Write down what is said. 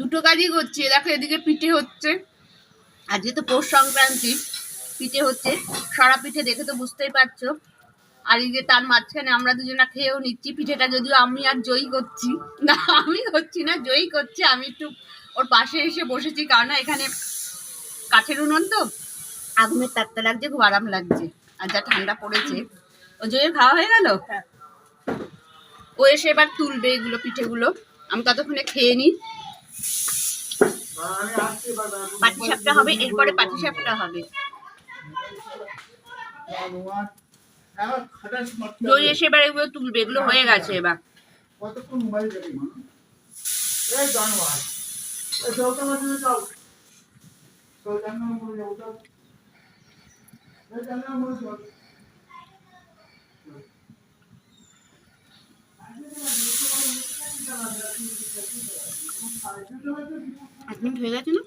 দুটো কাজই করছি দেখো এদিকে পিঠে হচ্ছে। আজকে তো পৌষ সংক্রান্তি পিঠে হচ্ছে সরা পিঠে দেখে তো বুঝতেই পারছ। আর এই যে তার মাঝখানে আমরা দুজনা খেয়েও নিচ্ছি পিঠেটা যদিও আমি আর জয়ী করছি না আমি করছি না জয়ী করছি। আমি একটু ওর পাশে এসে বসেছি কারণ এখানে কাঠের উনুন তো। আগুনের তাত্তা লাগছে খুব আরাম লাগছে। আর যা ঠান্ডা পড়েছে। ও জয়ের খাওয়া হয়ে গেল? ও এসে এবার তুলবে এগুলো পিঠেগুলো। আমি ততক্ষণে খেয়ে নিই। পাটি সাপটা হবে, এরপরে পাটি সাপটা হবে। দই এসে এবার এগুলো তুলবে, এগুলো হয়ে গেছে এবার। কতক্ষণ মোবাইল দেখি এই এক মিনিট হয়ে গেছে না?